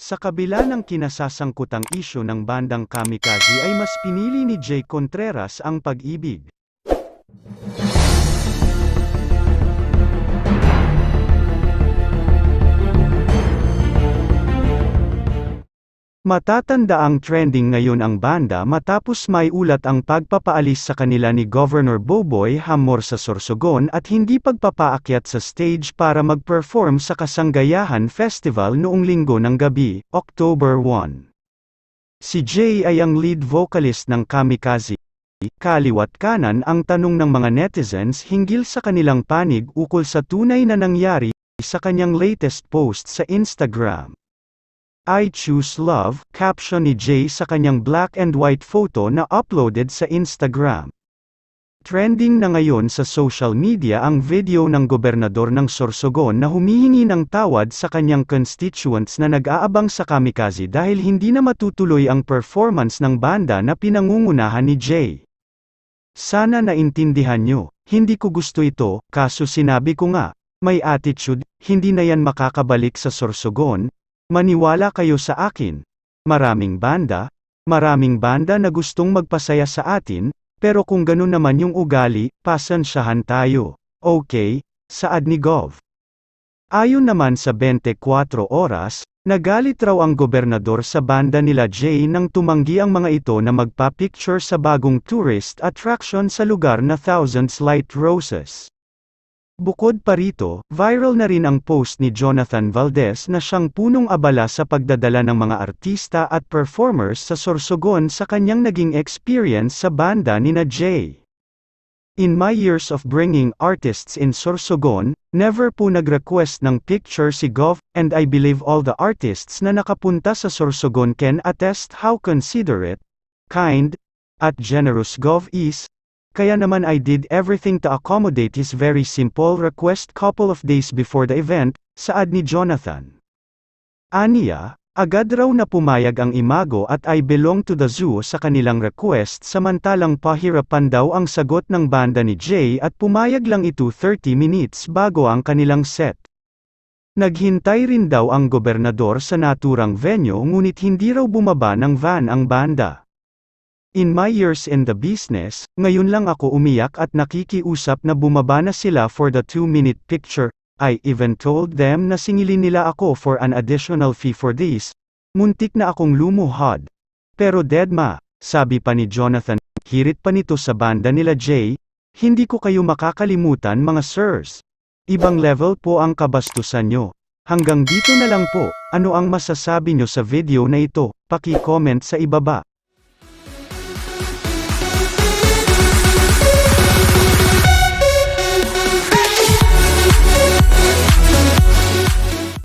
Sa kabila ng kinasasangkutang isyu ng bandang Kamikaze ay mas pinili ni Jay Contreras ang pag-ibig. Matatanda ang trending ngayon ang banda matapos may ulat ang pagpapaalis sa kanila ni Governor Boboy Hamor sa Sorsogon at hindi pagpapaakyat sa stage para mag-perform sa Kasanggayahan Festival noong linggo ng gabi, October 1. Si Jay ay ang lead vocalist ng Kamikaze. Kaliwat kanan ang tanong ng mga netizens hinggil sa kanilang panig ukol sa tunay na nangyari sa kanyang latest post sa Instagram. I choose love, caption ni Jay sa kanyang black and white photo na uploaded sa Instagram. Trending na ngayon sa social media ang video ng gobernador ng Sorsogon na humihingi ng tawad sa kanyang constituents na nag-aabang sa kamikaze dahil hindi na matutuloy ang performance ng banda na pinangungunahan ni Jay. Sana naintindihan nyo, hindi ko gusto ito, kaso sinabi ko nga, may attitude, hindi na yan makakabalik sa Sorsogon, Maniwala kayo sa akin. Maraming banda, maraming banda na gustong magpasaya sa atin, pero kung ganun naman yung ugali, pasensyahan tayo. Okay, saad ni Gov. Ayon naman sa 24 oras, nagalit raw ang gobernador sa banda nila Jay nang tumanggi ang mga ito na magpa-picture sa bagong tourist attraction sa lugar na Thousands Light Roses. Bukod pa rito, viral na rin ang post ni Jonathan Valdez na siyang punong abala sa pagdadala ng mga artista at performers sa Sorsogon sa kanyang naging experience sa banda ni na Jay. In my years of bringing artists in Sorsogon, never po nag-request ng picture si Gov, and I believe all the artists na nakapunta sa Sorsogon can attest how considerate, kind, at generous Gov is, kaya naman I did everything to accommodate his very simple request couple of days before the event, saad ni Jonathan. Aniya, agad raw na pumayag ang imago at I belong to the zoo sa kanilang request samantalang pahirapan daw ang sagot ng banda ni Jay at pumayag lang ito 30 minutes bago ang kanilang set. Naghintay rin daw ang gobernador sa naturang venue ngunit hindi raw bumaba ng van ang banda. In my years in the business, ngayon lang ako umiyak at nakikiusap na bumaba na sila for the 2-minute picture, I even told them na singilin nila ako for an additional fee for this. Muntik na akong lumuhod. Pero deadma, sabi pa ni Jonathan, hirit pa nito sa banda nila Jay, hindi ko kayo makakalimutan mga sirs. Ibang level po ang kabastusan nyo. Hanggang dito na lang po, ano ang masasabi nyo sa video na ito, paki-comment sa ibaba.